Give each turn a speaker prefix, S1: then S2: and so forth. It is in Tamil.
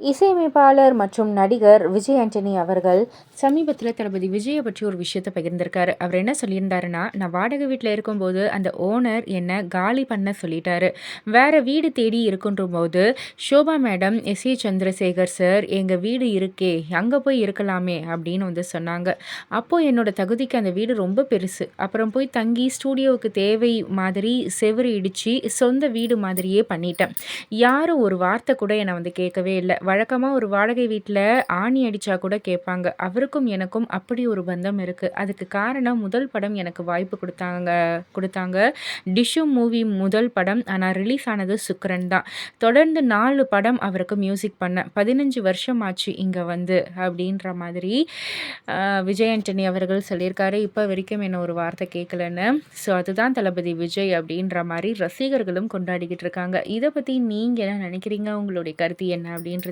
S1: இசையமைப்பாளர் மற்றும் நடிகர் விஜய் ஆண்டனி அவர்கள் சமீபத்தில் தளபதி விஜயை பற்றி ஒரு விஷயத்தை பகிர்ந்திருக்காரு. அவர் என்ன சொல்லியிருந்தாருன்னா நான் வாடகை வீட்டில் இருக்கும்போது அந்த ஓனர் என்னை காலி பண்ண சொல்லிட்டாரு. வேற வீடு தேடி இருக்குன்ற போது Shobha madam S. A. Chandrasekhar sir எங்கள் வீடு இருக்கே அங்கே போய் இருக்கலாமே அப்படின்னு வந்து சொன்னாங்க. அப்போது என்னோட தகுதிக்கு அந்த வீடு ரொம்ப பெருசு. அப்புறம் போய் தங்கி ஸ்டூடியோவுக்கு தேவை மாதிரி செவரு இடித்து சொந்த வீடு மாதிரியே பண்ணிட்டேன். யாரும் ஒரு வார்த்தை கூட என்னை வந்து கேட்கவே இல்லை. வழக்கமாக ஒரு வாடகை வீட்டில் ஆணி அடித்தா கூட கேட்பாங்க. அவருக்கும் எனக்கும் அப்படி ஒரு பந்தம் இருக்குது அதுக்கு காரணம் முதல் படம் எனக்கு வாய்ப்பு கொடுத்தாங்க கொடுத்தாங்க. டிஷ்ஷு மூவி முதல் படம் ஆனால் ரிலீஸ் ஆனது சுக்கரன் தான். தொடர்ந்து நாலு படம் அவருக்கு மியூசிக் பண்ண பதினஞ்சு வருஷம் ஆச்சு இங்கே வந்து அப்படின்ற மாதிரி விஜய் ஆண்டனி அவர்கள் சொல்லியிருக்காரு. இப்போ வரைக்கும் என்ன ஒரு வார்த்தை கேட்கலன்னு. ஸோ அதுதான் தளபதி விஜய் அப்படின்ற மாதிரி ரசிகர்களும் கொண்டாடிக்கிட்டு இருக்காங்க. இதை பற்றி நீங்கள் என்ன நினைக்கிறீங்க? உங்களுடைய கருத்து என்ன அப்படின்றது